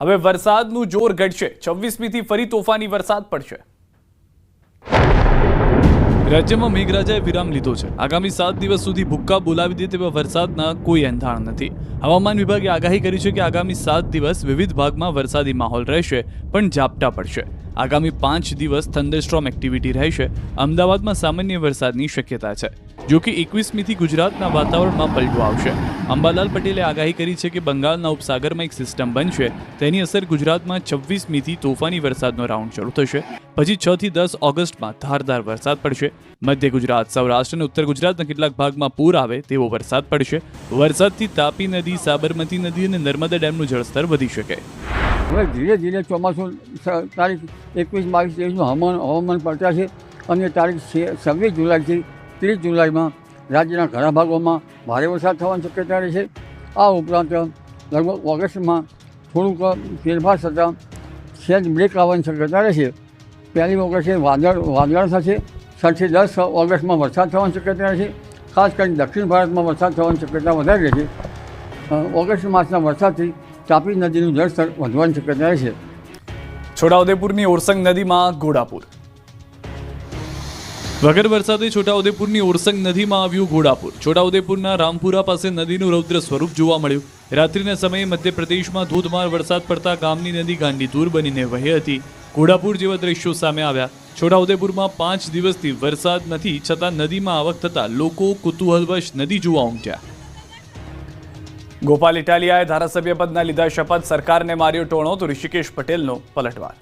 હવે વરસાદનું જોર ઘટશે. છવ્વીસમીથી ફરી તોફાની વરસાદ પડશે. રાજ્યમાં મેઘરાજાએ વિરામ લીધો છે. આગામી સાત દિવસ સુધી ભૂક્કા બોલાવી દે તેવા વરસાદના કોઈ એંધાણ નથી. હવામાન વિભાગે આગાહી કરી છે કે આગામી સાત દિવસ વિવિધ ભાગમાં વરસાદી માહોલ રહેશે, પણ ઝાપટા પડશે. આગામી પાંચ દિવસ થંડરસ્ટ્રોમ એક્ટિવિટી રહેશે. અમદાવાદમાં સામાન્ય વરસાદની શક્યતા છે. જો કે એકવીસમીથી ગુજરાતના વાતાવરણમાં પલટો આવશે. અંબાલાલ પટેલે આગાહી કરી છે કે બંગાળના ઉપસાગરમાં એક સિસ્ટમ બનશે. તેની અસર ગુજરાતમાં છવ્વીસમીથી તોફાની વરસાદનો રાઉન્ડ શરૂ થશે. પછી છ થી દસ ઓગસ્ટમાં ધારદાર વરસાદ પડશે. મધ્ય ગુજરાત, સૌરાષ્ટ્ર અને ઉત્તર ગુજરાતના કેટલાક ભાગમાં પૂર આવે તેવો વરસાદ પડશે. વરસાદથી તાપી નદી, સાબરમતી નદી અને નર્મદા ડેમનું જળસ્તર વધી શકે. હવે ધીરે ધીરે ચોમાસું તારીખ એકવીસ બાવીસ ત્રેવીસનું હવામાન હવામાન પડતા છે અને તારીખ છે- છવ્વીસ જુલાઈથી ત્રીસ જુલાઈમાં રાજ્યના ઘણા ભાગોમાં ભારે વરસાદ થવાની શક્યતા રહેશે આ ઉપરાંત લગભગ ઓગસ્ટમાં થોડુંક ફેરફાર થતાં સેજ બ્રેક આવવાની શક્યતા રહેશે પહેલી ઓગસ્ટે વાદળ વાદળ થશે. છથી દસ ઓગસ્ટમાં વરસાદ થવાની શક્યતા રહેશે ખાસ કરીને દક્ષિણ ભારતમાં વરસાદ થવાની શક્યતા વધારે રહેશે ઓગસ્ટ માસના વરસાદથી તાપી નદીનું જળસ્તર વધવાની શક્યતા છે. છોટાઉદેપુરની ઓરસંગ નદીમાં ઘોડાપુર. વગર વરસાદે છોટાઉદેપુરની ઓરસંગ નદીમાં આવ્યું ઘોડાપુર. છોટાઉદેપુરના રામપુરા પાસે નદીનું રૌદ્ર સ્વરૂપ જોવા મળ્યું. રાત્રિના સમયે મધ્યપ્રદેશમાં ધોધમાર વરસાદ પડતા ગામની નદી ગાંડીતુર બનીને વહી હતી. ઘોડાપુર જેવા દ્રશ્યો સામે આવ્યા. છોટાઉદેપુરમાં પાંચ દિવસથી વરસાદ નથી, છતાં નદીમાં આવક થતાં લોકો કુતૂહલવશ નદી જોવા ઉમટ્યા. ગોપાલ ઇટાલિયાએ ધારાસભ્ય પદના લીધા શપથ સરકારને માર્યો ટોણો તો ઋષિકેશ પટેલનો પલટવાર.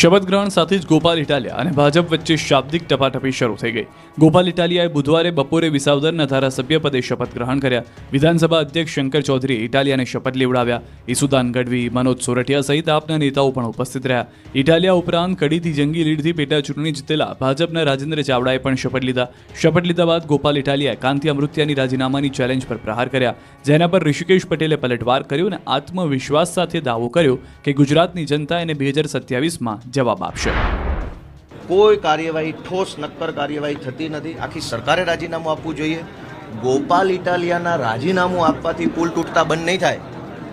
શપથ ગ્રહણ સાથે જ ગોપાલ ઇટાલિયા અને ભાજપ વચ્ચે શાબ્દિક ટપાટપી શરૂ થઈ ગઈ. ગોપાલ ઇટાલિયાએ બુધવારે બપોરે વિસાવદરના ધારાસભ્ય પદે શપથ ગ્રહણ કર્યા. વિધાનસભા અધ્યક્ષ શંકર ચૌધરી ઇટાલિયાને શપથ લેવડાવ્યા. ઈસુદાન ગઢવી, મનોજ સોરઠિયા સહિત આપના નેતાઓ પણ ઉપસ્થિત રહ્યા. ઇટાલિયા ઉપરાંત કડીથી જંગી લીડથી પેટા ચૂંટણી જીતેલા ભાજપના રાજેન્દ્ર ચાવડાએ પણ શપથ લીધા. શપથ લીધા બાદ ગોપાલ ઇટાલિયાએ કાંતિ અમૃત્યાની રાજીનામાની ચેલેન્જ પર પ્રહાર કર્યા. જેના પર ઋષિકેશ પટેલે પલટવાર કર્યો અને આત્મવિશ્વાસ સાથે દાવો કર્યો કે ગુજરાતની જનતા એને બે હજાર સત્યાવીસમાં જવાબ આપશે. કોઈ કાર્યવાહી ઠોસ નક્કર કાર્યવાહી થતી નથી. આખી સરકારે રાજીનામું આપવું જોઈએ. ગોપાલ ઇટાલિયાના રાજીનામું આપવાથી પુલ તૂટતા બંધ નહીં થાય.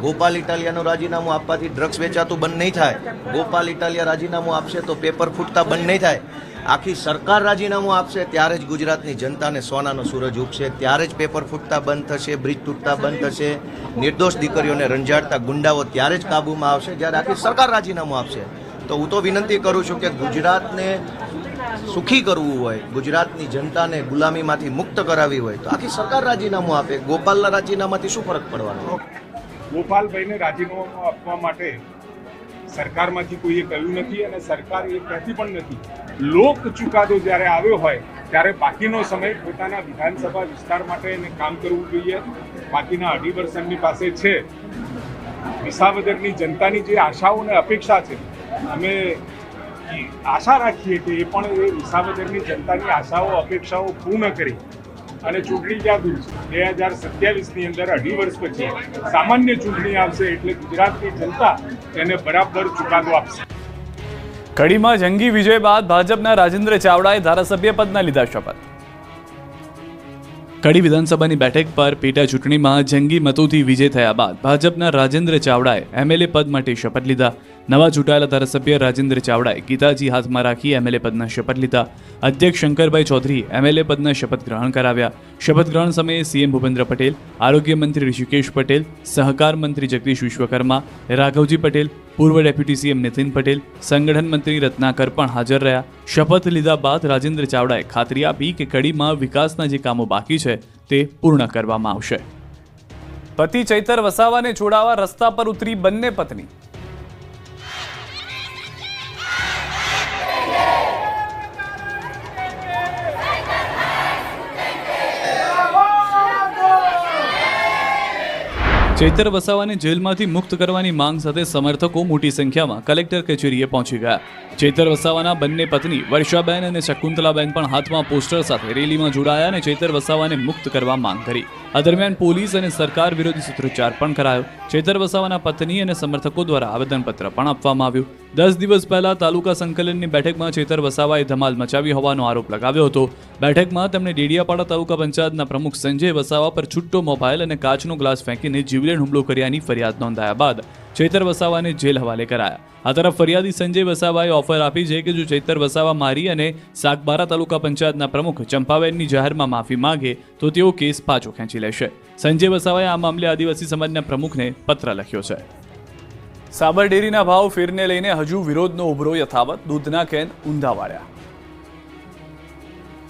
ગોપાલ ઇટાલિયાનું રાજીનામું આપવાથી ડ્રગ્સ વેચાતું બંધ નહીં થાય. ગોપાલ ઇટાલિયા રાજીનામું આપશે તો પેપર ફૂટતા બંધ નહીં થાય. આખી સરકાર રાજીનામું આપશે ત્યારે જ ગુજરાતની જનતાને સોનાનો સૂરજ ઉગશે. ત્યારે જ પેપર ફૂટતા બંધ થશે, બ્રિજ તૂટતા બંધ થશે. નિર્દોષ દીકરીઓને રંજાડતા ગુંડાઓ ત્યારે જ કાબૂમાં આવશે જ્યારે આખી સરકાર રાજીનામું આપશે. તો હું તો વિનંતી કરું છું કે ગુજરાતને સુખી કરવું હોય, ગુજરાતની જનતાને ગુલામીમાંથી મુક્ત કરાવી હોય, તો આખી સરકાર રાજીનામું આપે. ગોપાલના રાજીનામાથી શું ફરક પડવાનો? ગોપાલભાઈને રાજીનામું આપવા માટે સરકારમાંથી કોઈએ કહ્યું નથી અને સરકાર એ કહેતી પણ નથી. લોક ચુકાદો જ્યારે આવ્યો હોય, ત્યારે બાકીનો સમય પોતાના વિધાનસભા વિસ્તાર માટે એને કામ કરવું જોઈએ. બાકીના અઢી વર્ષ એમની પાસે છે. વિસાવદરની જનતાની જે આશાઓ અને અપેક્ષા છે અમે આશા રાખીએ કે એ પણ એ વિસાવદરની જનતાની આશાઓ, અપેક્ષાઓ પૂર્ણ કરી અને ચૂંટણી ક્યાં દૂર બે હજાર સત્યાવીસની અંદર અઢી વર્ષ પછી સામાન્ય ચૂંટણી આવશે એટલે ગુજરાતની જનતા એને બરાબર ચુકાદો આપશે. કડીમાં જંગી વિજય બાદ ભાજપના રાજેન્દ્ર ચાવડાએ ધારાસભ્ય પદના લીધા શપથ. કડી વિધાનસભાની બેઠક પર પેટા ચૂંટણીમાં જંગી મતોથી વિજય થયા બાદ ભાજપના રાજેન્દ્ર ચાવડાએ એમએલએ પદ માટે શપથ લીધા. નવા ચૂંટાયેલા ધારાસભ્ય રાજેન્દ્ર ચાવડાએ ગીતાજી હાથમાં રાખી એમએલએ પદના શપથ લીધા. અધ્યક્ષ શંકરભાઈ ચૌધરીએ એમએલએ પદના શપથ ગ્રહણ કરાવ્યા. શપથ ગ્રહણ સમયે સીએમ ભૂપેન્દ્ર પટેલ, આરોગ્ય મંત્રી ઋષિકેશ પટેલ, સહકાર મંત્રી જગદીશ વિશ્વકર્મા, રાઘવજી પટેલ, પૂર્વ ડેપ્યુટી સીએમ નીતિન પટેલ, સંગઠન મંત્રી રત્નાકર પણ હાજર રહ્યા. શપથ લીધા બાદ રાજેન્દ્ર ચાવડાએ ખાતરી આપી કે કડીમાં વિકાસના જે કામો બાકી છે તે પૂર્ણ કરવામાં આવશે. પતિ ચૈતર વસાવાને છોડાવવા રસ્તા પર ઉતરી બંને પત્ની. ચૈતર વસાવાને જેલમાંથી મુક્ત કરવાની માંગ સાથે સમર્થકો મોટી સંખ્યામાં કલેક્ટર કચેરીએ પહોંચી ગયા. ચેતર વસાવાના બંને પત્ની વર્ષાબેન અને શકુંતલાબેન પણ હાથમાં પોસ્ટર સાથે રેલીમાં જોડાયા અને ચેતર વસાવાને મુક્ત કરવા માંગ કરી. આ દરમિયાન પોલીસ અને સરકાર વિરોધી સૂત્રોચ્ચાર પણ કરાયો. ચેતર વસાવાના પત્ની અને સમર્થકો દ્વારા આવેદનપત્ર પણ આપવામાં આવ્યું. દસ દિવસ પહેલા તાલુકા સંકલનની બેઠકમાં ચેતર વસાવાએ ધમાલ મચાવી હોવાનો આરોપ લગાવ્યો હતો. બેઠકમાં તેમણે ડેડિયાપાડા તાલુકા પંચાયતના પ્રમુખ સંજય વસાવા પર છુટ્ટો મોબાઈલ અને કાચનો ગ્લાસ ફેંકીને જીવલેણ હુમલો કર્યાની ફરિયાદ નોંધાયા બાદ ચેતર વસાવાને જેલ હવાલે કરાયા. આ તરફ ફરિયાદી સંજય વસાવાએ ઓફર આપી છે કે જો ચેતર વસાવા મારી અને સાગબારા તાલુકા પંચાયતના પ્રમુખ ચંપાબેનની જાહેરમાં માફી માંગે તો તેઓ કેસ પાછો ખેંચી લેશે. સંજય વસાવાએ આ મામલે આદિવાસી સમાજના પ્રમુખને પત્ર લખ્યો છે. સાબર ડેરીના ભાવ ફેરને લઈને હજુ વિરોધનો ઉભરો યથાવત. દૂધના કેન ઊંધા વાળ્યા.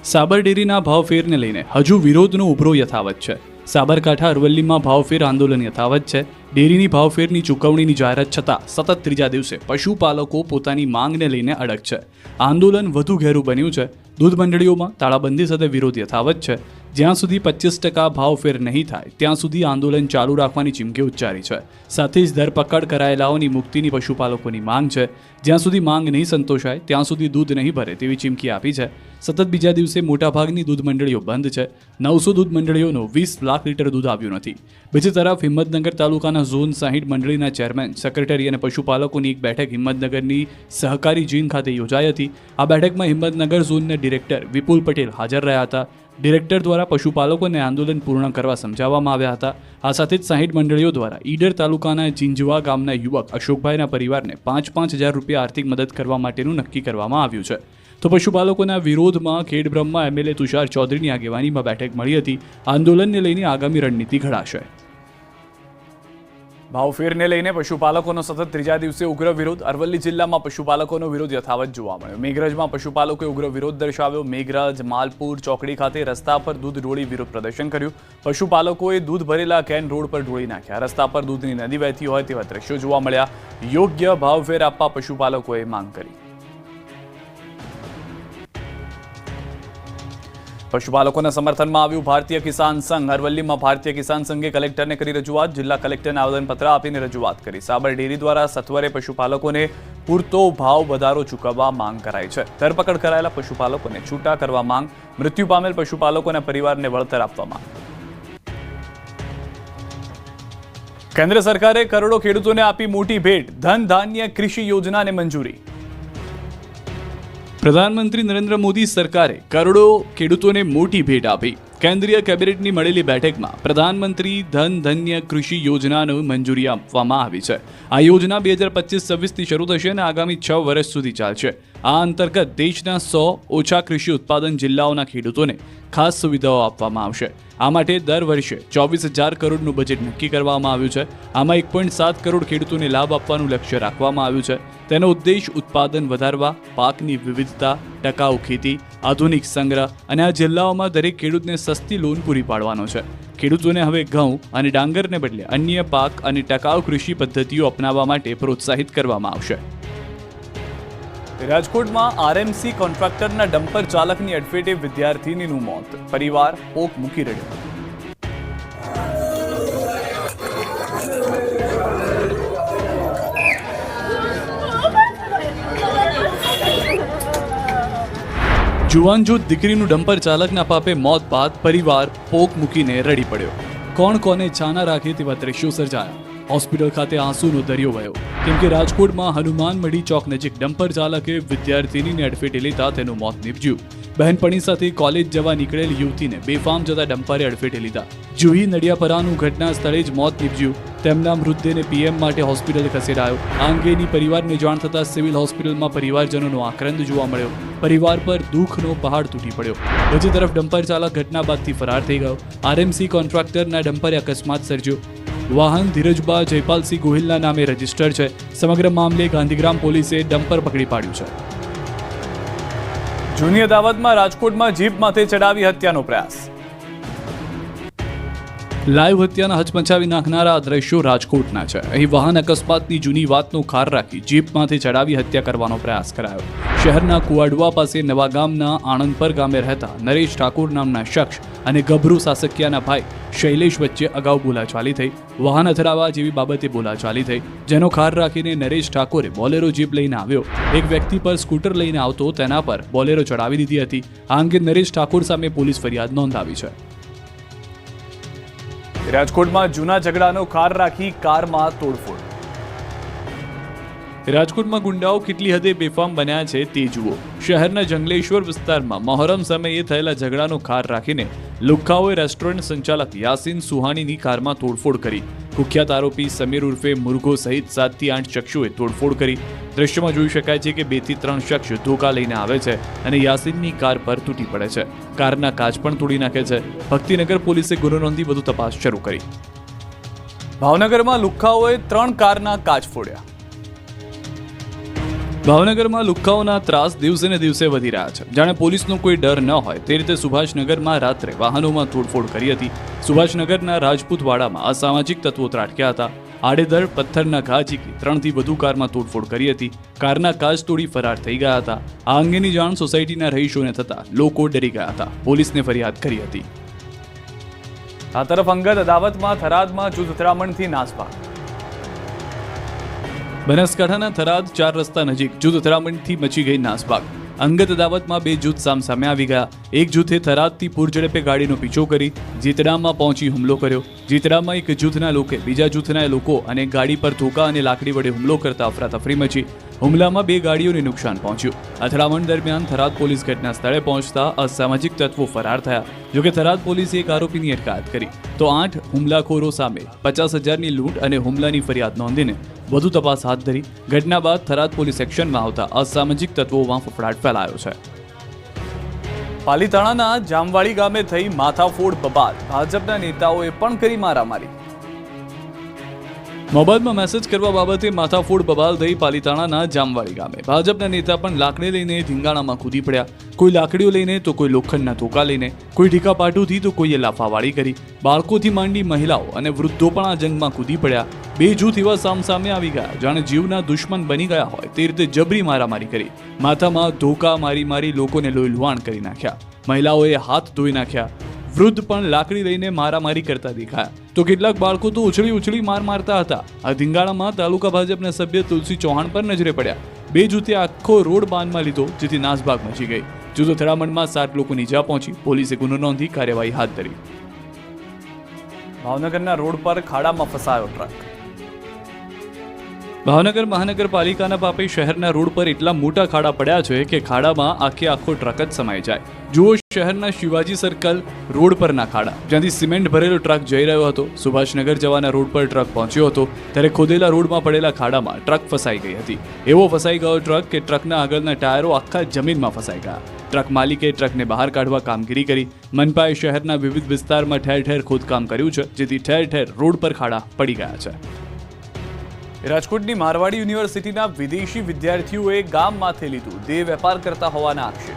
સાબર ડેરીના ભાવ ફેરને લઈને હજુ વિરોધનો ઉભરો યથાવત છે. સાબરકાંઠા અરવલ્લીમાં ભાવફેર આંદોલન યથાવત છે. ડેરીની ભાવફેરની ચૂકવણીની જાહેરાત છતાં સતત ત્રીજા દિવસે પશુપાલકો પોતાની માંગને લઈને અડગ છે. આંદોલન વધુ ઘેરું બન્યું છે. દૂધ મંડળીઓમાં તાળાબંધી સાથે વિરોધ યથાવત છે. જ્યાં સુધી પચીસ ટકા ભાવફેર નહીં થાય, ત્યાં સુધી આંદોલન ચાલુ રાખવાની ચીમકી ઉચ્ચારી છે. સાથે જ ધરપકડ કરાયેલાઓની મુક્તિની પશુપાલકોની માંગ છે. જ્યાં સુધી માંગ નહીં સંતોષાય, ત્યાં સુધી દૂધ નહીં ભરે તેવી ચીમકી આપી છે. સતત બીજા દિવસે મોટાભાગની દૂધ મંડળીઓ બંધ છે. નવસો દૂધ મંડળીઓનું વીસ લાખ લીટર દૂધ આવ્યું નથી. બીજી તરફ હિંમતનગર તાલુકાના ઝોન સાહીઠ મંડળીના ચેરમેન, સેક્રેટરી અને પશુપાલકોની એક બેઠક હિંમતનગરની સહકારી જીન ખાતે યોજાઈ હતી. આ બેઠકમાં હિંમતનગર ઝોનના ડિરેક્ટર વિપુલ પટેલ હાજર રહ્યા હતા. ડિરેક્ટર દ્વારા પશુપાલકોને આંદોલન પૂર્ણ કરવા સમજાવવામાં આવ્યા હતા. આ સાથે જ સાહીઠ મંડળીઓ દ્વારા ઈડર તાલુકાના જિંજવા ગામના યુવક અશોકભાઈના પરિવારને પાંચ પાંચ હજાર રૂપિયા આર્થિક મદદ કરવા માટેનું નક્કી કરવામાં આવ્યું છે. તો પશુપાલકોના વિરોધમાં ખેડબ્રહ્મા એમએલએ તુષાર ચૌધરીની આગેવાનીમાં બેઠક મળી હતી. આંદોલનને લઈને આગામી રણનીતિ ઘડાશે. ભાવફેરને લઈને પશુપાલકોનો સતત ત્રીજા દિવસે ઉગ્ર વિરોધ. અરવલ્લી જિલ્લામાં પશુપાલકોનો વિરોધ યથાવત જોવા મળ્યો. મેઘરજમાં પશુપાલકોએ ઉગ્ર વિરોધ દર્શાવ્યો. મેઘરજ, માલપુર, ચોકડી ખાતે રસ્તા પર દૂધ ઢોળી વિરોધ પ્રદર્શન કર્યું. પશુપાલકોએ દૂધ ભરેલા કેન રોડ પર ઢોળી નાખ્યા. રસ્તા પર દૂધની નદી વહેતી હોય તેવા દ્રશ્યો જોવા મળ્યા. યોગ્ય ભાવફેર આપવા પશુપાલકોએ માંગ કરી. પશુપાલકોના સમર્થનમાં આવ્યું ભારતીય કિસાન સંઘ. અરવલ્લીમાં ભારતીય કિસાન સંઘે કલેક્ટરને કરી રજૂઆત. જિલ્લા કલેક્ટરને આવેદનપત્ર આપીને રજૂઆત કરી. સાબર ડેરી દ્વારા સત્વરે પશુપાલકોને પૂરતો ભાવ વધારો ચૂકવવા માંગ કરાઈ છે. ધરપકડ કરાયેલા પશુપાલકોને છૂટા કરવા માંગ. મૃત્યુ પામેલ પશુપાલકોના પરિવારને વળતર આપવા માંગ. કેન્દ્ર સરકારે કરોડો ખેડૂતોને આપી મોટી ભેટ. ધન ધાન્ય કૃષિ યોજનાને મંજૂરી. પ્રધાનમંત્રી નરેન્દ્ર મોદી સરકારે કરોડો ખેડૂતોને મોટી ભેટ આપી. કેન્દ્રીય કેબિનેટની મળેલી બેઠકમાં પ્રધાનમંત્રી ધન ધન્ય કૃષિ યોજનાનો મંજૂરી આપવામાં આવી છે. આ યોજના બે હજાર પચીસ છવ્વીસથી શરૂ થશે અને આગામી છ વર્ષ સુધી ચાલશે. આ અંતર્ગત દેશના સો ઓછા કૃષિ ઉત્પાદન જિલ્લાઓના ખેડૂતોને ખાસ સુવિધાઓ આપવામાં આવશે. આ માટે દર વર્ષે ચોવીસ હજાર કરોડનું બજેટ નક્કી કરવામાં આવ્યું છે. આમાં એક પોઈન્ટ સાત કરોડ ખેડૂતોને લાભ આપવાનું લક્ષ્ય રાખવામાં આવ્યું છે. તેનો ઉદ્દેશ ઉત્પાદન વધારવા, પાકની વિવિધતા, ટકાઉ ખેતી, આધુનિક સંગ્રહ અને આ જિલ્લાઓમાં દરેક ખેડૂતને સસ્તી લોન પૂરી પાડવાનો છે. ખેડૂતોને હવે ઘઉં અને ડાંગરને બદલે અન્ય પાક અને ટકાઉ કૃષિ પદ્ધતિઓ અપનાવવા માટે પ્રોત્સાહિત કરવામાં આવશે. રાજકોટમાં આરએમસી કોન્ટ્રાક્ટરના ડમ્પર ચાલકની અડફેટે વિદ્યાર્થીનીનું મોત. પરિવાર ઓક મૂકી રહ્યો. જુવાન જૂથ દીકરીનું ડમ્પર ચાલકના પાપે મોત બાદ પરિવાર પોક મૂકીને રડી પડ્યો. કોણ કોને છાના રાખે તેવા દ્રશ્યો સર્જાયા. હોસ્પિટલ ખાતે આંસુનો દરિયો વહ્યો કેમ કે રાજકોટમાં હનુમાન મઢી ચોક નજીક ડમ્પર ચાલકે વિદ્યાર્થીનીને અડફેટે લેતા તેનું મોત નીપજ્યું. બહેનપણી સાથે કોલેજ જવા નીકળેલ યુવતીને બેફામ જતા ડમ્પરે અડફેટે લીધા. જુહી નડિયાપરાનું ઘટના સ્થળે જ મોત નીપજ્યું. તેમના મૃતદેહને પીએમ માટે હોસ્પિટલ ખસેડાયો. આ અંગેની પરિવારને જાણ થતાં સિવિલ હોસ્પિટલમાં પરિવારજનોનો આક્રંદ જોવા મળ્યો. પરિવાર પર દુઃખનો પહાડ તૂટી પડ્યો. બીજી તરફ ડમ્પર ચાલક ઘટના બાદથી ફરાર થઈ ગયો. આરએમસી કોન્ટ્રાક્ટરના ડમ્પરે અકસ્માત સર્જ્યો. વાહન ધીરજબા જયપાલસિંહ ગોહિલના નામે રજિસ્ટર છે. સમગ્ર મામલે ગાંધીગ્રામ પોલીસે ડમ્પર પકડી પાડ્યું છે. જૂની અદાવતમાં રાજકોટમાં જીપ માથે ચડાવી હત્યાનો પ્રયાસ. લાઈવ હત્યાના હચમચાવી નાખનારા આ દ્રશ્યો રાજકોટના છે. અહીં વાહન અકસ્માતની જૂની વાતનો ખાર રાખી જીપમાંથી ચડાવી હત્યા કરવાનો પ્રયાસ કરાયો. શહેરના કુવાડવા પાસે નવા ગામના આણંદપર ગામે રહેતા નરેશ ઠાકોર નામના શખ્સ અને ગભરુ સાસકિયાના ભાઈ શૈલેષ વચ્ચે અગાઉ બોલાચાલી થઈ. વાહન અથડાવા જેવી બાબતે બોલાચાલી થઈ. જેનો ખાર રાખીને નરેશ ઠાકોરે બોલેરો જીપ લઈને આવ્યો. એક વ્યક્તિ પર સ્કૂટર લઈને આવતો તેના પર બોલેરો ચડાવી દીધી હતી. આ અંગે નરેશ ઠાકોર સામે પોલીસ ફરિયાદ નોંધાવી છે. રાજકોટમાં જૂના ઝઘડાનો કાર રાખી કારમાં તોડફોડ. રાજકોટમાં ગુંડાઓ કેટલી હદે બેફામ બન્યા છે તે જુઓ. શહેરના જંગલેશ્વર વિસ્તારમાં મહોરમ સમયે થયેલા ઝઘડાનો ખાર રાખીને લુખ્ખાઓએ રેસ્ટોરન્ટ સંચાલક યાસીન સુહાનીની કારમાં તોડફોડ કરી. કુખ્યાત આરોપી સમીર ઉર્ફે મુરઘો સહિત સાતથી આઠ શખ્સોએ તોડફોડ કરી. દ્રશ્યમાં જોઈ શકાય છે કે બેથી ત્રણ શખ્સ ધોકા લઈને આવે છે અને યાસીનની કાર પર તૂટી પડે છે. કારના કાચ પણ તોડી નાખે છે. ભક્તિનગર પોલીસે ગુનો નોંધી વધુ તપાસ શરૂ કરી. ભાવનગરમાં લુખ્ખાઓએ ત્રણ કારના કાચ ફોડ્યા. ભાવનગરમાં લુક્કાઓના ત્રાસ દિવસે ને દિવસે વધી રહ્યા છે. જાણે પોલીસનો કોઈ ડર ન હોય તે રીતે સુભાષનગરમાં રાત્રે વાહનોમાં તોડફોડ કરી હતી. સુભાષનગરના રાજપૂતવાડામાં અસામાજિક તત્વો ત્રાટક્યા હતા. આડેધડ, પથ્થરના ઘા ઝીકી ત્રણથી વધુ કારમાં તોડફોડ કરી હતી. કારના કાચ તોડી ફરાર થઈ ગયા હતા. આ અંગેની જાણ સોસાયટીના રહીશોને થતા લોકો ડરી ગયા હતા. પોલીસને ફરિયાદ કરી હતી. આ તરફ અંગત અદાવતમાં થરાદમાં જૂથ અથડામણથી નાસભાગ. બનાસકાંઠાના થરાદ ચાર રસ્તા નજીક જૂથ અથડામણથી મચી ગઈ નાસભાગ અંગત દાવતમાં બે જૂથ સામસામે આવી ગયા. એક જૂથે થરાદથી પૂરઝડપે ગાડીનો પીછો કરી જીતડામાં પહોંચી હુમલો કર્યો. જીતડામાં એક જૂથના લોકો, બીજા જૂથના લોકો અને ગાડી પર ધોકા અને લાકડી વડે હુમલો કરતા અફરાતફરી મચી. હુમલામાં બે ગાડીઓને નુકસાન પહોંચ્યું. અથડામણ દરમિયાન થરાદ પોલીસ ઘટના સ્થળે પહોંચતા અસામાજિક તત્વો ફરાર થયા. જોકે થરાદ પોલીસે એક આરોપીની અટકાયત કરી. તો આઠ હુમલાખોરો સામે પચાસ હજારની લૂંટ અને હુમલાની ફરિયાદ નોંધીને વધુ તપાસ હાથ ધરી ઘટના બાદ થરાદ પોલીસ એક્શનમાં આવતા અસામાજિક તત્વોમાં ફફડાટ ફેલાયો છે. પાલીતાણાના જામવાડી ગામે થઈ માથાફોડ બબાલ. ભાજપના નેતાઓએ પણ કરી મારામારી. મોબાઈલમાં મેસેજ કરવા બાબતે માથાફોડ બબાલ થઈ પાલીતાણાના જામવાડી ગામે. ભાજપના નેતા પણ લાકડી લઈને ધીંગાણામાં કૂદી પડ્યા. કોઈ લાકડીઓ લઈને તો કોઈ લોખંડના ધોકા લઈને. કોઈ ઢીકા પાટુથી તો કોઈએ લાફાવાળી કરી. બાળકોથી માંડી મહિલાઓ અને વૃદ્ધો પણ આ જંગમાં કૂદી પડ્યા. બે જૂથ એવા સામસામે આવી ગયા, જાણે જીવના દુશ્મન બની ગયા હોય તે રીતે જબરી મારામારી કરી. માથામાં ધોકા મારી મારી લોકોને લોહી લુહાણ કરી નાખ્યા. મહિલાઓએ હાથ ધોઈ નાખ્યા. વૃદ્ધ પણ લાકડી લઈને મારામારી કરતા દેખાયા. તો કેટલાક બાળકો તો ઉછળી ઉછળી માર મારતા હતા. આ ધીંગાણામાં તાલુકા ભાજપના સભ્ય તુલસી ચૌહાણ પર નજરે પડ્યા. બે જૂથે આખો રોડ બાંધમાં લીધો, જેથી નાસભાગ મચી ગઈ. જુદો અથડામણમાં સાત લોકોની ઇજા પહોંચી. પોલીસે ગુનો નોંધી કાર્યવાહી હાથ ધરી. ભાવનગરના રોડ પર ખાડામાં ફસાયો ટ્રક. ભાવનગર મહાનગરપાલિકાના પાપે શહેરના રોડ પર એટલા મોટા ખાડા પડ્યા છે કે ખાડામાં આખે આખો ટ્રક જ સમાઈ જાય. જુઓ શહેરના શિવાજી સર્કલ રોડ પરના ખાડા. જ્યાંથી સિમેન્ટ ભરેલો ટ્રક જઈ રહ્યો હતો, સુભાષનગર જવાના રોડ પર ટ્રક પહોંચ્યો હતો, ત્યારે ખોદેલા રોડમાં પડેલા ખાડામાં ટ્રક ફસાઈ ગઈ હતી. એવો ફસાઈ ગયો ટ્રક કે ટ્રકના આગળના ટાયરો આખા જમીનમાં ફસાઈ ગયા. ટ્રક માલિકે ટ્રકને બહાર કાઢવા કામગીરી કરી. મનપાએ શહેરના વિવિધ વિસ્તારમાં ઠેર ઠેર ખોદકામ કર્યું છે, જેથી ઠેર ઠેર રોડ પર ખાડા પડી ગયા છે. રાજકોટની મારવાડી યુનિવર્સિટીના વિદેશી વિદ્યાર્થીઓએ ગામમાંથી લીધું. દેહ વેપાર કરતા હોવાના આક્ષેપ.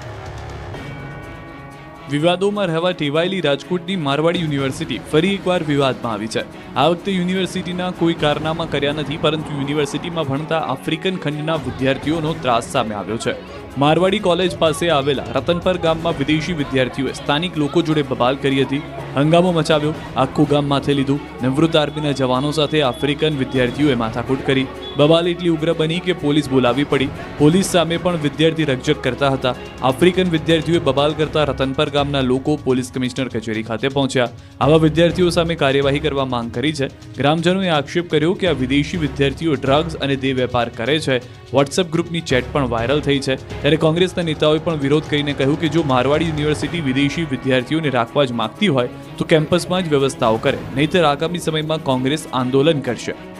વિવાદોમાં રહેવા ટેવાયેલી રાજકોટની મારવાડી યુનિવર્સિટી ફરી એકવાર વિવાદમાં આવી છે. આ વખતે યુનિવર્સિટીના કોઈ કારનામા કર્યા નથી, પરંતુ યુનિવર્સિટીમાં ભણતા આફ્રિકન ખંડના વિદ્યાર્થીઓનો ત્રાસ સામે આવ્યો છે. મારવાડી કોલેજ પાસે આવેલા રતનપર ગામમાં વિદેશી વિદ્યાર્થીઓએ સ્થાનિક લોકો જોડે બબાલ કરી હતી. હંગામો મચાવ્યો. આખું ગામ માથે લીધું. નિવૃત્ત આર્મીના જવાનો સાથે આફ્રિકન વિદ્યાર્થીઓએ માથાકૂટ કરી. બબાલ એટલી ઉગ્ર બની કે પોલીસ બોલાવી પડી. પોલીસ સામે પણ વિદ્યાર્થી રકઝક કરતા હતા. આફ્રિકન વિદ્યાર્થીઓએ બબાલ કરતા રતનપર ગામના લોકો પોલીસ કમિશનર કચેરી ખાતે પહોંચ્યા. આવા વિદ્યાર્થીઓ સામે કાર્યવાહી કરવા માંગ કરી છે. ગ્રામજનોએ આક્ષેપ કર્યો કે આ વિદેશી વિદ્યાર્થીઓ ડ્રગ્સ અને દેહ વેપાર કરે છે. વોટ્સએપ ગ્રુપની ચેટ પણ વાયરલ થઈ છે. ત્યારે કોંગ્રેસના નેતાઓએ પણ વિરોધ કરીને કહ્યું કે જો મારવાડી યુનિવર્સિટી વિદેશી વિદ્યાર્થીઓને રાખવા જ માંગતી હોય, તો કેમ્પસમાં જ વ્યવસ્થાઓ કરે. નહીતર આગામી સમયમાં કોંગ્રેસ આંદોલન કરશે.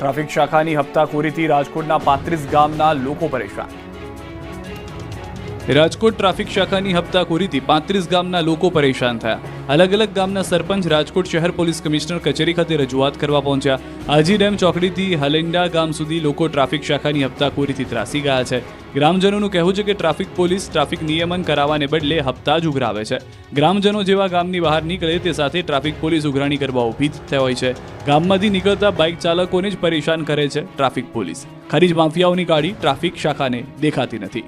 ટ્રાફિક શાખાની હપ્તાખોરીથી રાજકોટના પાંત્રીસ ગામના લોકો પરેશાન. રાજકોટ ટ્રાફિક શાખાની હપ્તાખોરીથી પાંત્રીસ ગામના લોકો પરેશાન થયા. અલગ અલગ ગામના સરપંચ રાજકોટ શહેર પોલીસ કમિશનર કચેરી ખાતે રજૂઆત કરવા પહોંચ્યા. આજી ડેમ ચોકડીથી હલેન્ડા ગામ સુધી લોકો ટ્રાફિક શાખાની હપ્તાખોરીથી ત્રાસી ગયા છે. ગ્રામજનોનું કહેવું છે કે ટ્રાફિક પોલીસ ટ્રાફિક નિયમન કરાવવાને બદલે હપ્તા જ ઉઘરાવે છે. ગ્રામજનો જેવા ગામની બહાર નીકળે તે સાથે ટ્રાફિક પોલીસ ઉઘરાણી કરવા જ થઈ હોય છે. ગામમાંથી નીકળતા બાઇક ચાલકોને જ પરેશાન કરે છે ટ્રાફિક પોલીસ. ખરીજ માફિયાઓની ગાડી ટ્રાફિક શાખાને દેખાતી નથી.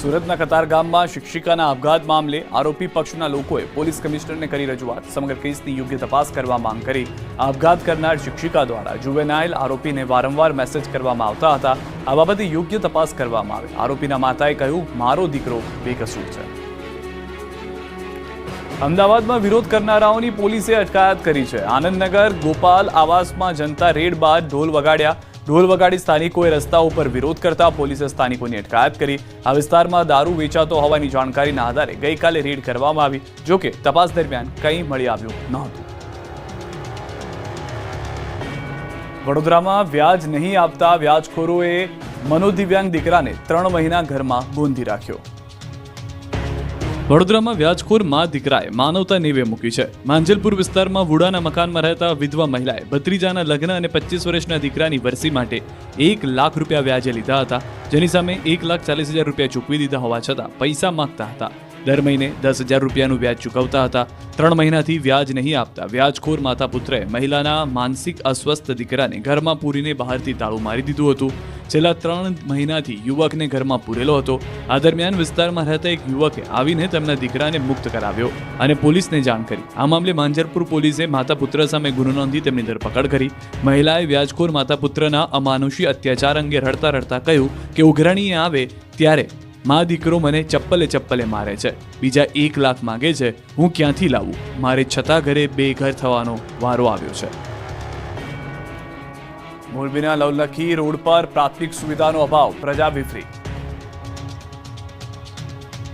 સુરતના કતાર ગામમાં શિક્ષિકાના આપઘાત મામલે આરોપી પક્ષના લોકોએ પોલીસ કમિશનરને કરી રજૂઆત. સમગ્ર કેસની યોગ્ય તપાસ કરવા માંગ કરી. આપઘાત કરનાર શિક્ષિકા દ્વારા જુવેનાઇલ આરોપીને વારંવાર મેસેજ કરવામાં આવતા હતા. આ બાબતે યોગ્ય તપાસ કરવામાં આવે. આરોપીના માતાએ કહ્યું, મારો દીકરો બેકસૂર છે. અમદાવાદમાં વિરોધ કરનારાઓની પોલીસે અટકાયત કરી છે. આનંદનગર, ગોપાલ આવાસમાં જનતા રેડ બાદ ઢોલ વગાડ્યા. ઢોલ વગાડી સ્થાનિકોએ રસ્તા ઉપર વિરોધ કરતા પોલીસે સ્થાનિકોની અટકાયત કરી. આ વિસ્તારમાં દારૂ વેચાતો હોવાની જાણકારીના આધારે ગઈકાલે રેડ કરવામાં આવી જોકે તપાસ દરમિયાન કંઈ મળી આવ્યું નહોતું. વડોદરામાં વ્યાજ નહીં આપતા વ્યાજખોરોએ મનોદિવ્યાંગ દીકરાને ત્રણ મહિના ઘરમાં ગોંધી રાખ્યો. વડોદરામાં વ્યાજખોર મા દીકરાએ માનવતા નેવે મૂકી છે. માંજલપુર વિસ્તારમાં વુડાના મકાનમાં રહેતા વિધવા મહિલાએ ભત્રીજાના લગ્ન અને પચીસ વર્ષના દીકરાની વરસી માટે એક લાખ રૂપિયા વ્યાજે લીધા હતા, જેની સામે એક લાખ ચાલીસ હજાર રૂપિયા ચૂકવી દીધા હોવા છતાં પૈસા માંગતા હતા. દર મહિને દસ હજાર રૂપિયાનું વ્યાજ ચૂકવતા હતા. ત્રણ મહિનાથી વ્યાજ નહીં આપતા. વ્યાજખોર માતા પુત્રએ મહિલાના માનસિક અસ્વસ્થ દીકરાને ઘરમાં પૂરીને બહારથી તાળું મારી દીધું હતું. છેલ્લા ત્રણ મહિનાથી યુવકને ઘરમાં પૂરેલો હતો. આ દરમિયાન વિસ્તારમાં રહેતા એક યુવકે આવીને તેમના દીકરાને મુક્ત કરાવ્યો અને પોલીસને જાણ કરી. આ મામલે માંજરપુર પોલીસે માતા પુત્ર સામે ગુનો નોંધી તેમની ધરપકડ કરી. મહિલાએ વ્યાજખોર માતા પુત્રના અમાનુષી અત્યાચાર અંગે રડતા રડતા કહ્યું કે ઉઘરાણીએ આવે ત્યારે મા દીકરો મને ચપ્પલે ચપ્પલે મારે છે. બીજા એક લાખ માંગે છે. હું ક્યાંથી લાવું? મારે છતાં ઘરે બે ઘર થવાનો વારો આવ્યો છે. મોરબીના લવલખી રોડ પર પ્રાથમિક સુવિધાનો અભાવ. પ્રજા વિફરી.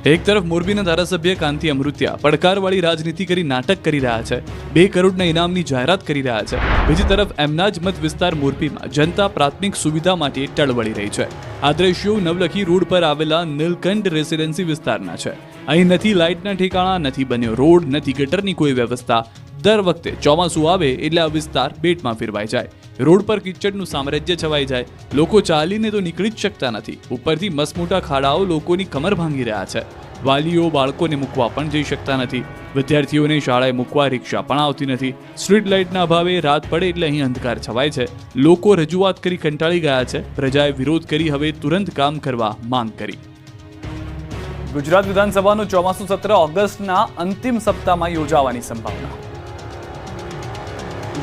એક તરફ મોરબીના ધારાસભ્ય કાંતિ અમૃત્યા પડકારવાળી રાજનીતિ કરી નાટક કરી રહ્યા છે, બે કરોડના ઇનામની જાહેરાત કરી રહ્યા છે. બીજી તરફ એમના જ મત વિસ્તાર મોરબીમાં જનતા પ્રાથમિક સુવિધા માટે ટળવળી રહી છે. આ દ્રશ્યો નવલખી રોડ પર આવેલા નીલકંઠ રેસિડેન્સી વિસ્તારના છે. અહીં નથી લાઇટના ઠેકાણા, નથી બન્યો રોડ, નથી ગટરની કોઈ વ્યવસ્થા. દર વખતે ચોમાસું આવે એટલે આ વિસ્તાર બેટમાં ફેરવાઈ જાય. રોડ પર કિચડનું સામ્રાજ્ય છવાઈ જાય. લોકો ચાલીને તો નીકળી જ શકતા નથી. ઉપરથી મસમોટા ખાડાઓ લોકોની કમર ભાંગી રહ્યા છે. વાલીઓ બાળકોને મૂકવા પણ જઈ શકતા નથી. વિદ્યાર્થીઓને શાળાએ મૂકવા રિક્ષા પણ આવતી નથી. સ્ટ્રીટ લાઇટના અભાવે રાત પડે એટલે અહીં અંધકાર છવાય છે. લોકો રજૂઆત કરી કંટાળી ગયા છે. પ્રજાએ વિરોધ કરી હવે તુરંત કામ કરવા માંગ કરી. ગુજરાત વિધાનસભાનું ચોમાસું સત્ર ઓગસ્ટના અંતિમ સપ્તાહમાં યોજાવાની સંભાવના.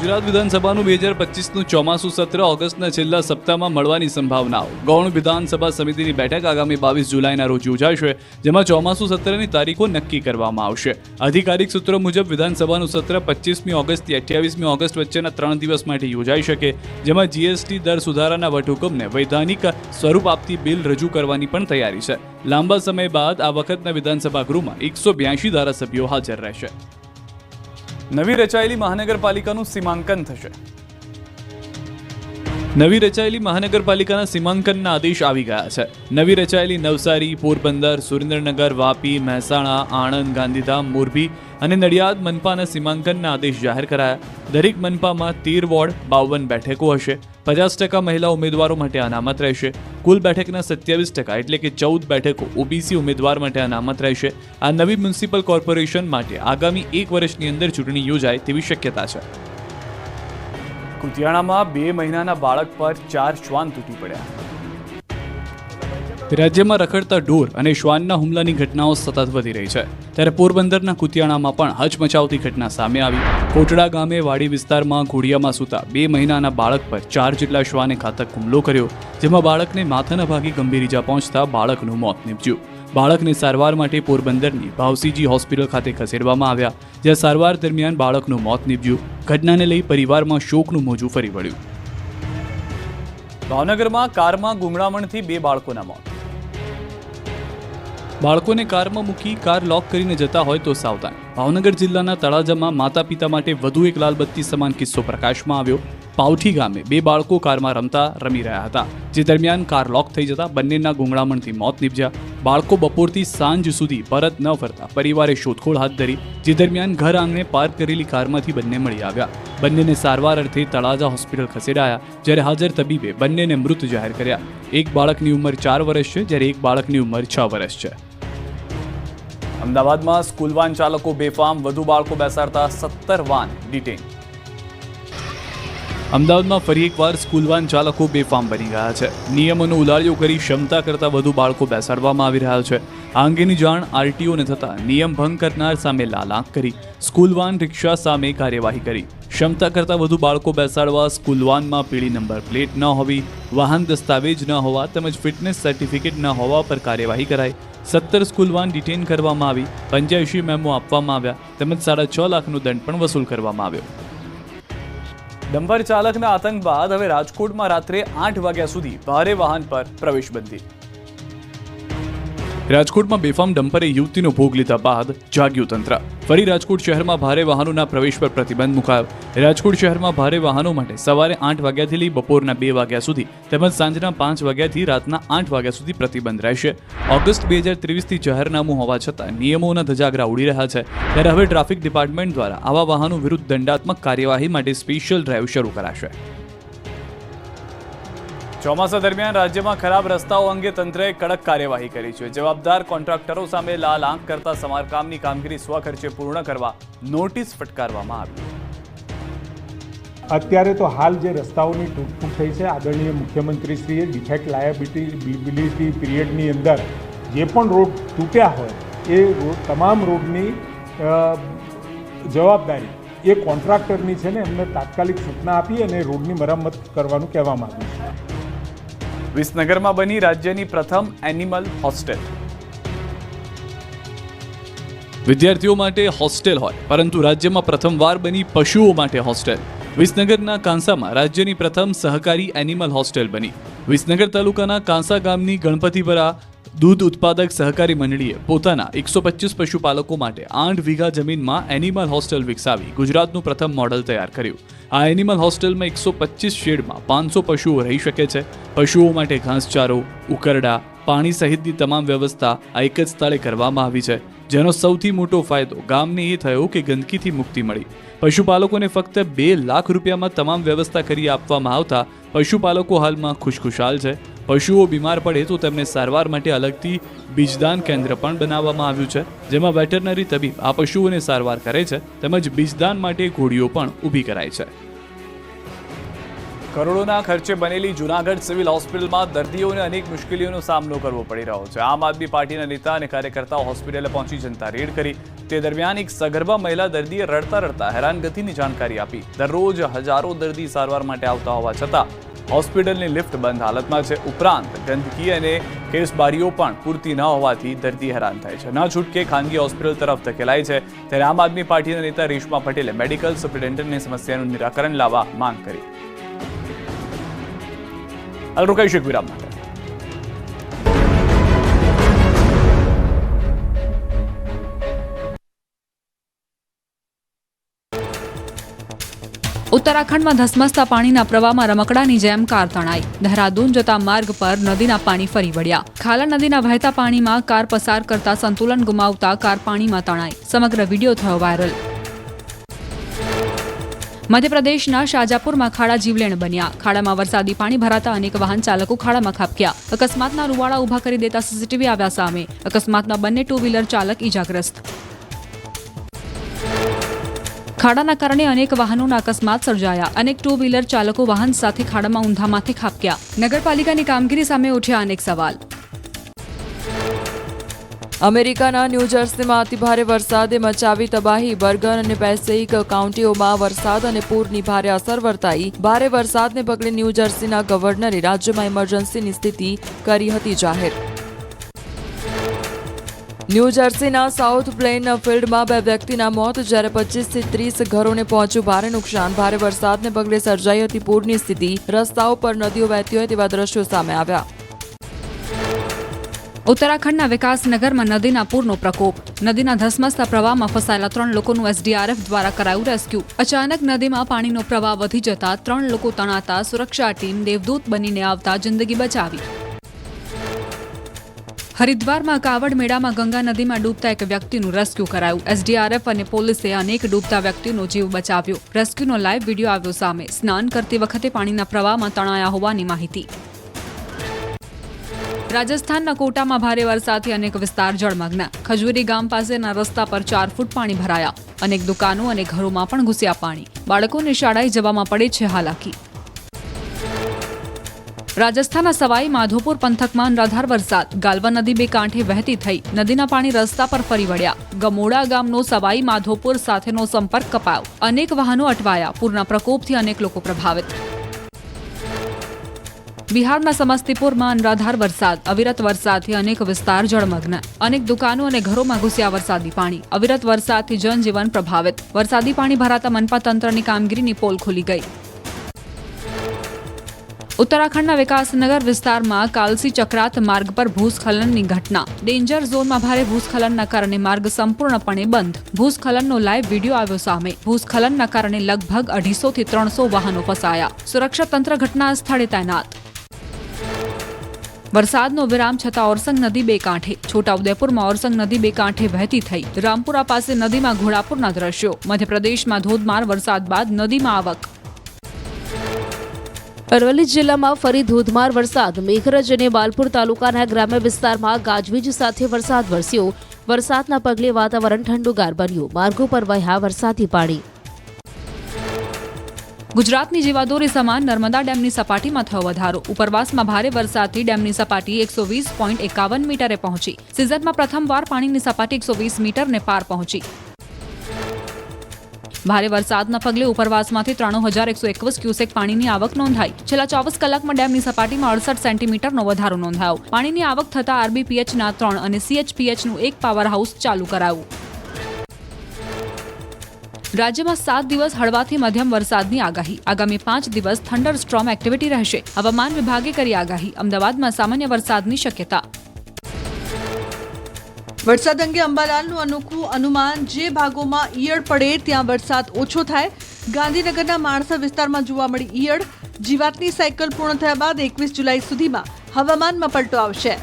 ગુજરાત વિધાનસભાનું બે હજાર પચીસનું ચોમાસું સત્ર ઓગસ્ટના છેલ્લા સપ્તાહમાં મળવાની સંભાવનાઓ. ગૌણ વિધાનસભા સમિતિની બેઠક આગામી બાવીસ જુલાઈના રોજ યોજાશે, જેમાં ચોમાસું સત્રની તારીખો નક્કી કરવામાં આવશે. આધિકારિક સૂત્રો મુજબ વિધાનસભાનું સત્ર પચીસમી ઓગસ્ટથી અઠ્યાવીસમી ઓગસ્ટ વચ્ચેના ત્રણ દિવસ માટે યોજાઈ શકે, જેમાં જીએસટી દર સુધારાના વટહુકમને વૈધાનિક સ્વરૂપ આપતી બિલ રજૂ કરવાની પણ તૈયારી છે. લાંબા સમય બાદ આ વખતના વિધાનસભા ગૃહમાં એકસો બ્યાસી ધારાસભ્યો હાજર રહેશે. નવી રચાયેલી મહાનગરપાલિકાનું સીમાંકન થશે. નવી રચાયેલી મહાનગરપાલિકાના સીમાંકનના આદેશ આવી ગયા છે. નવી રચાયેલી નવસારી, પોરબંદર, સુરેન્દ્રનગર, વાપી, મહેસાણા, આણંદ, ગાંધીધામ, મોરબી અને નડિયાદ મનપાના સીમાંકનના આદેશ જાહેર કરાયા. દરેક મનપામાં તેર વોર્ડ બાવન બેઠકો હશે. પચાસ ટકા મહિલા ઉમેદવારો માટે અનામત રહેશે. કુલ બેઠકના સત્યાવીસ ટકા એટલે કે ચૌદ બેઠકો ઓબીસી ઉમેદવાર માટે અનામત રહેશે. આ નવી મ્યુનિસિપલ કોર્પોરેશન માટે આગામી એક વર્ષની અંદર ચૂંટણી યોજાય તેવી શક્યતા છે. કુતિયાણામાં બે મહિનાના બાળક પર ચાર શ્વાન તૂટી પડ્યા. રાજ્યમાં રખડતા ઢોર અને શ્વાનના હુમલાની ઘટનાઓ સતત વધી રહી છે. ત્યારે પોરબંદરના કુતિયાણામાં પણ હચમચાવતી ઘટના સામે આવી. કોટડા ગામે વાડી વિસ્તારમાં ઘોડિયામાં સૂતા બે મહિનાના બાળક પર ચાર જેટલા શ્વાને ઘાતક હુમલો કર્યો, જેમાં બાળકને માથાના ભાગે ગંભીર ઇજા પહોંચતા બાળકનું મોત નીપજ્યું. બાળકને સારવાર માટે પોરબંદરની ભાવસીજી હોસ્પિટલ ખાતે ખસેડવામાં આવ્યા, જ્યાં સારવાર દરમિયાન બાળકનું મોત નીપજ્યું. ઘટનાને લઈ પરિવારમાં શોકનું મોજું ફરી વળ્યું. ભાવનગરમાં કારમાં ગુંગળામણથી બે બાળકોના મોત. બાળકોને કારમાં મૂકી કાર લોક કરીને જતા હોય તો સાવધાન. ભાવનગર જિલ્લાના તળાજામાં માતા પિતા માટે વધુ એક લાલબત્તી સમાન કિસ્સો પ્રકાશમાં આવ્યો. પાવઠી ગામે બે બાળકો કારમાં રમતા રમી રહ્યા હતા, જે દરમિયાન કાર લોક થઈ જતા બંનેના ગુંગળામણથી મોત નીપજ્યા. બાળકો બપોરથી સાંજ સુધી પરત ન ફરતા પરિવારે શોધખોળ હાથ ધરી, જે દરમિયાન ઘર આંગણે પાર્ક કરેલી કારમાંથી બંને મળી આવ્યા. બંનેને સારવાર અર્થે તળાજા હોસ્પિટલ ખસેડાયા, જ્યારે હાજર તબીબે બંનેને મૃત જાહેર કર્યા. એક બાળકની ઉંમર ચાર વર્ષ છે, જ્યારે એક બાળકની ઉંમર છ વર્ષ છે. અમદાવાદમાં સ્કૂલ વાન ચાલકો બેફામ, વધુ બાળકો બેસાડતા સત્તર વાન ડિટેન. અમદાવાદમાં ફરી એકવાર સ્કૂલ વાન ચાલકો બેફામ બની ગયા છે. નિયમોનો ઉલાળ્યો કરી ક્ષમતા કરતાં વધુ બાળકો બેસાડવામાં આવી રહ્યા છે. આ અંગેની જાણ આરટીઓને થતાં નિયમ ભંગ કરનાર સામે લાલાંક કરી, સ્કૂલ વાન રિક્ષા સામે કાર્યવાહી કરી. ક્ષમતા કરતાં વધુ બાળકો બેસાડવા સ્કૂલ વાનમાં પીળી નંબર પ્લેટ ન હોવી, વાહન દસ્તાવેજ ન હોવા તેમજ ફિટનેસ સર્ટિફિકેટ ન હોવા પર કાર્યવાહી કરાઈ. સત્તર સ્કૂલ વાન ડિટેન કરવામાં આવી પંચ્યાસી મેમો આપવામાં આવ્યા, તેમજ સાડા છ લાખનો દંડ પણ વસૂલ કરવામાં આવ્યો. ડમ્પર ચાલકના આતંક બાદ હવે રાજકોટમાં રાત્રે આઠ વાગ્યા સુધી ભારે વાહન પર પ્રવેશબંધી રાજકોટમાં બેફામ ડમ્પરે યુવતીનો ભોગ લીધા બાદ જાગ્યું તંત્ર. ફરી રાજકોટ શહેરમાં ભારે વાહનોના પ્રવેશ પર પ્રતિબંધ મુકાયો. રાજકોટ શહેરમાં ભારે વાહનો માટે સવારે આઠ વાગ્યાથી લઈ બપોરના બે વાગ્યા સુધી તેમજ સાંજના પાંચ વાગ્યાથી રાતના આઠ વાગ્યા સુધી પ્રતિબંધ રહેશે. ઓગસ્ટ બે હજાર ત્રેવીસથી જાહેરનામું હોવા છતાં નિયમોના ધજાગરા ઉડી રહ્યા છે. ત્યારે હવે ટ્રાફિક ડિપાર્ટમેન્ટ દ્વારા આવા વાહનો વિરુદ્ધ દંડાત્મક કાર્યવાહી માટે સ્પેશિયલ ડ્રાઈવ શરૂ કરાશે. ચોમાસા દરમિયાન રાજ્યમાં ખરાબ રસ્તાઓ અંગે તંત્રએ કડક કાર્યવાહી કરી છે. જવાબદાર કોન્ટ્રાક્ટરો સામે લાલ આંખ કરતા સમારકામની કામગીરી સ્વખર્ચે પૂર્ણ કરવા નોટિસ ફટકારવામાં આવી. અત્યારે તો હાલ જે રસ્તાઓની તૂટફૂટ થઈ છે, આદરણીય મુખ્યમંત્રીશ્રીએ ડિફેક્ટ લાયબિલિટી પીરિયડની અંદર જે પણ રોડ તૂટ્યા હોય, એ તમામ રોડની જવાબદારી એ કોન્ટ્રાક્ટરની છે ને એમને તાત્કાલિક સૂચના આપી અને રોડની મરામત કરવાનું કહેવામાં આવ્યું છે. વિસનગરમાં બની રાજ્યની પ્રથમ એનિમલ હોસ્ટેલ. વિદ્યાર્થીઓ માટે હોસ્ટેલ હોય, પરંતુ રાજ્યમાં પ્રથમવાર બની પશુઓ માટે હોસ્ટેલ. વિસનગરના કાંસામાં રાજ્યની પ્રથમ સહકારી એનિમલ હોસ્ટેલ બની. વિસનગર તાલુકાના કાંસા ગામની ગણપતિપરા દૂધ ઉત્પાદક સહકારી મંડળીએ પોતાના એકસો પચીસ પશુપાલકો માટે આઠ વીઘા જમીનમાં એનિમલ હોસ્ટેલ વિકસાવી ગુજરાતનું પ્રથમ મોડલ તૈયાર કર્યું. આ એનિમલ હોસ્ટેલમાં એકસો પચીસ શેડમાં પાંચસો પશુઓ રહી શકે છે. પશુઓ માટે ઘાસચારો, ઉકરડા, પાણી સહિતની તમામ વ્યવસ્થા આ એક જ સ્થળે કરવામાં આવી છે. જેનો સૌથી મોટો ફાયદો ગામને એ થયો કે ગંદકીથી મુક્તિ મળી. પશુપાલકોને ફક્ત બે લાખ રૂપિયામાં તમામ વ્યવસ્થા કરી આપવામાં આવતા પશુપાલકો હાલમાં ખુશખુશાલ છે. પશુઓ બીમાર પડે તો તેમને સારવાર માટે અલગથી બીજદાન કેન્દ્ર પણ બનાવવામાં આવ્યું છે. જેમાં વેટરનરી તબીબ આ પશુઓને સારવાર કરે છે તેમજ બીજદાન માટે ઘોડીઓ પણ ઊભી કરાય છે. કરોડોના ખર્ચે બનેલી જૂનાગઢ સિવિલ હોસ્પિટલમાં દર્દીઓને અનેક મુશ્કેલીઓનો સામનો કરવો પડી રહ્યો છે. આમ આદમી પાર્ટીના નેતા અને કાર્યકર્તાઓ હોસ્પિટલે પહોંચી જનતા રેડ કરી. તે દરમિયાન એક સગર્ભા મહિલા દર્દીએ રડતા રડતા હેરાનગતિની જાણકારી આપી. દરરોજ હજારો દર્દી સારવાર માટે આવતા હોવા છતાં હોસ્પિટલની લિફ્ટ બંધ હાલતમાં છે. ઉપરાંત ગંદકી અને કેસબારીઓ પણ પૂરતી ન હોવાથી દર્દી હેરાન થાય છે. ન છૂટકે ખાનગી હોસ્પિટલ તરફ ધકેલાય છે. ત્યારે આમ આદમી પાર્ટીના નેતા રેશમા પટેલે મેડિકલ સુપ્રિન્ટેન્ડન્ટની સમસ્યાનું નિરાકરણ લાવવા માંગ કરી. હાલ રોકાઈશું એક ઉત્તરાખંડમાં ધસમસતા પાણીના પ્રવાહમાં રમકડાની જેમ કાર તણાઈ. દહેરાદૂન જતા માર્ગ પર નદીના પાણી ફરી વળ્યા. ખાલા નદીના વહેતા પાણીમાં કાર પસાર કરતા સંતુલન ગુમાવતા કાર પાણીમાં તણાઈ. સમગ્ર વીડિયો થયો વાયરલ. મધ્યપ્રદેશના શાજાપુરમાં ખાડા જીવલેણ બન્યા. ખાડામાં વરસાદી પાણી ભરાતા અનેક વાહન ચાલકો ખાડામાં ખાબક્યા. અકસ્માતના રૂવાડા ઊભા કરી દેતા સીસીટીવી આવ્યા સામે. અકસ્માતમાં બંને ટુ વ્હીલર ચાલક ઈજાગ્રસ્ત. ખાડાના કારણે અનેક વાહનોના અકસ્માત સર્જાયા. અનેક ટુ વ્હીલર ચાલકો વાહન સાથે ખાડામાં ઊંધામાંથી ખાબક્યા. નગરપાલિકાની કામગીરી સામે ઉઠ્યા અનેક સવાલ. અમેરિકાના ન્યૂજર્સીમાં અતિભારે વરસાદે મચાવી તબાહી. બર્ગન અને પેસેઇક કાઉન્ટીઓમાં વરસાદ અને પૂરની ભારે અસર વર્તાઈ. ભારે વરસાદને પગલે ન્યૂજર્સીના ગવર્નરે રાજ્યમાં ઇમરજન્સીની સ્થિતિ કરી હતી જાહેર. ન્યૂજર્સીના સાઉથ પ્લેન ફિલ્ડમાં બે વ્યક્તિના મોત, જ્યારે પચીસથી ત્રીસ ઘરોને પહોંચ્યું ભારે નુકસાન. ભારે વરસાદને પગલે સર્જાઈ હતી પૂરની સ્થિતિ. રસ્તાઓ પર નદીઓ વહેતી હોય તેવા દ્રશ્યો સામે આવ્યા. ઉત્તરાખંડના વિકાસનગરમાં નદીના પૂરનો પ્રકોપ. નદીના ધસમસતા પ્રવાહમાં ફસાયેલા ત્રણ લોકોનું એસડીઆરએફ દ્વારા કરાયું રેસ્ક્યુ. અચાનક નદીમાં પાણીનો પ્રવાહ વધી જતા ત્રણ લોકો તણાતા સુરક્ષા ટીમ દેવદૂત બનીને આવતા જિંદગી બચાવી. હરિદ્વારમાં કાવડ મેળામાં ગંગા નદીમાં ડૂબતા એક વ્યક્તિનું રેસ્ક્યુ કરાયું. એસડીઆરએફ અને પોલીસે અનેક ડૂબતા વ્યક્તિનો જીવ બચાવ્યો. રેસ્ક્યુનો લાઈવ વીડિયો આવ્યો સામે. સ્નાન કરતી વખતે પાણીના પ્રવાહમાં તણાયા હોવાની માહિતી. રાજસ્થાનના કોટામાં ભારે વરસાદથી અનેક વિસ્તાર જળમગ્ન. ખજુરી ગામ પાસેના રસ્તા પર ચાર ફૂટ પાણી ભરાયા. અનેક દુકાનો અને ઘરોમાં પણ ઘૂસ્યા પાણી. બાળકોને શાળાએ જવામાં પડે છે હાલાકી. રાજસ્થાનના સવાઈ, માધોપુર પંથકમાં અનરાધાર વરસાદ. ગાલવા નદી બે કાંઠે વહેતી થઈ. નદીના પાણી રસ્તા પર ફરી વળ્યા. ગમોડા ગામનો સવાઈ, માધોપુર સાથેનો સંપર્ક કપાયો. અનેક વાહનો અટવાયા. પૂરના પ્રકોપથી અનેક લોકો પ્રભાવિત. બિહારના સમસ્તીપુરમાં અનરાધાર વરસાદ, અવિરત વરસાદથી અનેક વિસ્તાર જળમગ્ન. અનેક દુકાનો અને ઘરોમાં ઘૂસ્યા વરસાદી પાણી. અવિરત વરસાદથી જનજીવન પ્રભાવિત. વરસાદી પાણી ભરાતા મનપા તંત્રની કામગીરીની પોલ ખુલી ગઈ. ઉત્તરાખંડના વિકાસનગર વિસ્તારમાં કાલસી ચક્રાત માર્ગ પર ભૂસ્ખલનની ઘટના. ડેન્જર ઝોનમાં ભારે ભૂસ્ખલનના કારણે માર્ગ સંપૂર્ણપણે બંધ. ભૂસ્ખલનનો લાઈવ વીડિયો આવ્યો સામે. ભૂસ્ખલનના કારણે લગભગ અઢીસો થી ત્રણસો વાહનો ફસાયા. સુરક્ષા તંત્ર ઘટના સ્થળે તૈનાત. વરસાદનો વિરામ છતાં ઓરસંગ નદી બે કાંઠે. છોટાઉદેપુરમાં ઓરસંગ નદી બે કાંઠે વહેતી થઈ. રામપુરા પાસે નદીમાં ઘોડાપુરના દ્રશ્યો. મધ્યપ્રદેશમાં ધોધમાર વરસાદ બાદ નદીમાં આવક. અરવલ્લી જિલ્લામાં ફરી ધોધમાર વરસાદ. મેઘરજ અને બાલપુર તાલુકાના ગ્રામ્ય વિસ્તારમાં ગાજવીજ સાથે વરસાદ વરસ્યો. વરસાદના પગલે વાતાવરણ ઠંડુગાર બન્યું. માર્ગો પર વહ્યા વરસાદી પાણી. ગુજરાતની જીવાદોરી સમાન નર્મદા ડેમની સપાટીમાં થયો વધારો. ઉપરવાસમાં ભારે વરસાદથી ડેમની સપાટી એકસો વીસ પોઈન્ટ એકાવન મીટરે પહોંચી. સિઝનમાં પ્રથમવાર પાણીની સપાટી એકસો વીસ મીટરને પાર પહોંચી. ભારે વરસાદના પગલે ઉપરવાસમાંથી ત્રણ હજાર એકસો એકવીસ ક્યુસેક પાણીની આવક નોંધાઈ. છેલ્લા ચોવીસ કલાકમાં ડેમની સપાટીમાં અડસઠ સેન્ટીમીટરનો વધારો નોંધાયો. પાણીની આવક થતાં આરબીપીએચના ત્રણ અને સીએચપીએચનું એક પાવર હાઉસ ચાલુ કરાયું. રાજ્યમાં સાત દિવસ હળવાથી મધ્યમ વરસાદની આગાહી. આગામી પાંચ દિવસ થંડર સ્ટ્રોમ એક્ટિવિટી રહેશે. હવામાન વિભાગે કરી આગાહી. અમદાવાદમાં સામાન્ય વરસાદની શક્યતા. વરસાદ અંગે અંબાલાલનું અનોખું અનુમાન, જે ભાગોમાં ઈયળ પડે ત્યાં વરસાદ ઓછો થાય. ગાંધીનગરના માણસા વિસ્તારમાં જોવા મળી ઈયળ. જીવાતની સાયકલ પૂર્ણ થયા બાદ એકવીસ જુલાઈ સુધીમાં હવામાનમાં પલટો આવશે.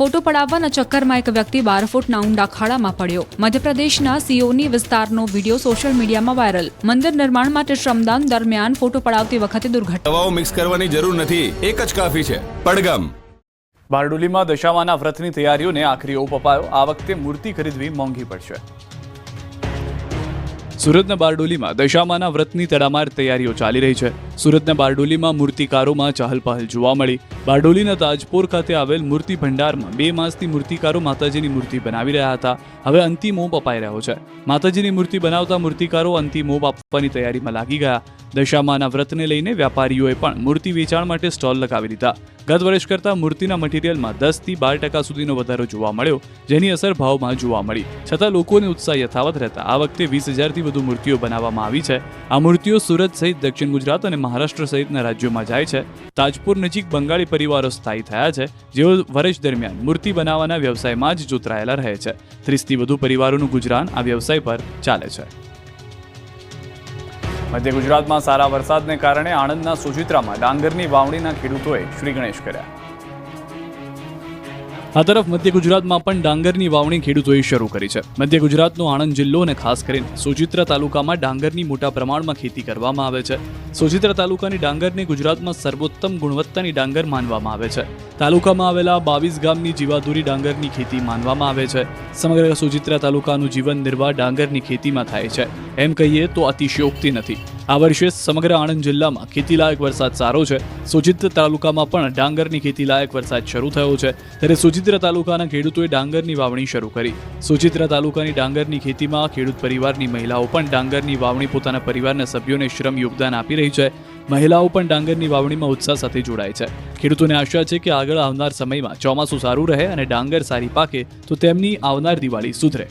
ફોટો પડાવવાના ચક્કરમાં એક વ્યક્તિ બાર ફૂટના ઊંડા ખાડામાં પડ્યો. મધ્યપ્રદેશના સીઓની વિસ્તારનો વીડિયો સોશિયલ મીડિયામાં વાયરલ. મંદિર નિર્માણ માટે શ્રમદાન દરમિયાન ફોટો પડાવતી વખતે દુર્ઘટના. દવાઓ મિક્સ કરવાની જરૂર નથી. એક જ કાફી છે. પડગમ. બારડોલીમાં દશામાના વ્રતની તૈયારીઓને આખરી ઓપ અપાયો. આ વખતે મૂર્તિ ખરીદવી મોંઘી પડશે. સુરતના બારડોલીમાં દશામાના વ્રતની તડામાર તૈયારીઓ ચાલી રહી છે. સુરતના બારડોલીમાં મૂર્તિકારોમાં ચહલપહલ જોવા મળી. બારડોલીના તાજપોર ખાતે આવેલ મૂર્તિ ભંડારમાં બે માસથી મૂર્તિકારો માતાજીની મૂર્તિ બનાવી રહ્યા હતા. હવે અંતિમ ઓપ અપાઈ રહ્યો છે. માતાજીની મૂર્તિ બનાવતા મૂર્તિકારો અંતિમ ઓપ આપવાની તૈયારીમાં લાગી ગયા. દશામાના વ્રતને લઈને વેપારીઓએ પણ મૂર્તિ વેચાણ માટે સ્ટોલ લગાવી દીધા. ગત વર્ષ કરતાં મૂર્તિના મટીરિયલમાં દસથી બાર ટકા સુધીનો વધારો જોવા મળ્યો, જેની અસર ભાવમાં જોવા મળી. છતાં લોકોને ઉત્સાહ યથાવત રહેતા. આ વખતે વીસ હજારથી વધુ મૂર્તિઓ બનાવવામાં આવી છે. આ મૂર્તિઓ સુરત સહિત દક્ષિણ ગુજરાત અને મહારાષ્ટ્ર સહિતના રાજ્યોમાં જાય છે. તાજપુર નજીક બંગાળી પરિવારો સ્થાયી થયા છે, જેઓ વર્ષ દરમિયાન મૂર્તિ બનાવવાના વ્યવસાયમાં જ જોતરાયેલા રહે છે. ત્રીસથી વધુ પરિવારોનું ગુજરાન આ વ્યવસાય પર ચાલે છે. મધ્ય ગુજરાતમાં સારા વરસાદને કારણે આણંદના સુચિત્રામાં ડાંગરની વાવણીના ખેડૂતોએ શ્રી ગણેશ કર્યા. આ તરફ મધ્ય ગુજરાતમાં પણ ડાંગરની વાવણી ખેડૂતોએ શરૂ કરી છે. મધ્ય ગુજરાતનો આણંદ જિલ્લો અને ખાસ કરીને સોજિત્રા તાલુકામાં ડાંગરની મોટા પ્રમાણમાં ખેતી કરવામાં આવે છે. સોજિત્રા તાલુકાની ડાંગરને ગુજરાતમાં સર્વોત્તમ ગુણવત્તાની ડાંગર માનવામાં આવે છે. તાલુકામાં આવેલા બાવીસ ગામની જીવાધુરી ડાંગરની ખેતી માનવામાં આવે છે. સમગ્ર સોજિત્રા તાલુકાનું જીવન નિર્વાહ ડાંગરની ખેતીમાં થાય છે. એમ કહીએ તો અતિશયોક્તિ નથી. આ વર્ષે સમગ્ર આણંદ જિલ્લામાં ખેતીલાયક વરસાદ સારો છે. સુચિત્ર તાલુકામાં પણ ડાંગરની ખેતીલાયક વરસાદ શરૂ થયો છે. ત્યારે સુજિત્ર તાલુકાના ખેડૂતોએ ડાંગરની વાવણી શરૂ કરી. સુચિત્ર તાલુકાની ડાંગરની ખેતીમાં ખેડૂત પરિવારની મહિલાઓ પણ ડાંગરની વાવણી પોતાના પરિવારના સભ્યોને શ્રમ યોગદાન આપી રહી છે. મહિલાઓ પણ ડાંગરની વાવણીમાં ઉત્સાહ સાથે જોડાય છે. ખેડૂતોને આશા છે કે આગળ આવનાર સમયમાં ચોમાસું સારું રહે અને ડાંગર સારી પાકે તો તેમની આવનાર દિવાળી સુધરે.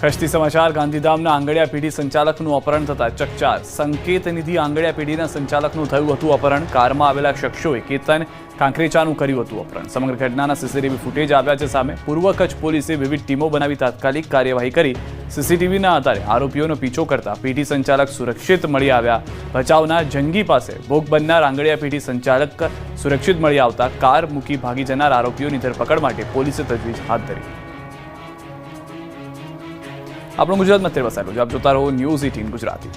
કચ્છથી સમાચાર, ગાંધીધામના આંગળિયા પેઢી સંચાલકનું અપહરણ થતા ચકચાર. સંકેત નિધિ આંગળિયા પેઢીના સંચાલકનું થયું હતું અપહરણ. કારમાં આવેલા શખ્સોએ કેતન કાંકરેચાનું કર્યું હતું અપહરણ. સમગ્ર ઘટનાના સીસીટીવી ફૂટેજ આવ્યા છે સામે. પૂર્વ કચ્છ પોલીસે વિવિધ ટીમો બનાવી તાત્કાલિક કાર્યવાહી કરી. સીસીટીવીના આધારે આરોપીઓનો પીછો કરતા પેઢી સંચાલક સુરક્ષિત મળી આવ્યા. ભચાઉના જંગી પાસે ભોગ બનનાર આંગળિયા પેઢી સંચાલક સુરક્ષિત મળી આવતા કાર મૂકી ભાગી જનાર આરોપીઓની ધરપકડ માટે પોલીસે તજવીજ હાથ ધરી. આપણું ગુજરાતમાં અત્યારે વસાયેલું છે. આપ જોતા રહો ન્યૂઝ એટીન ગુજરાતી.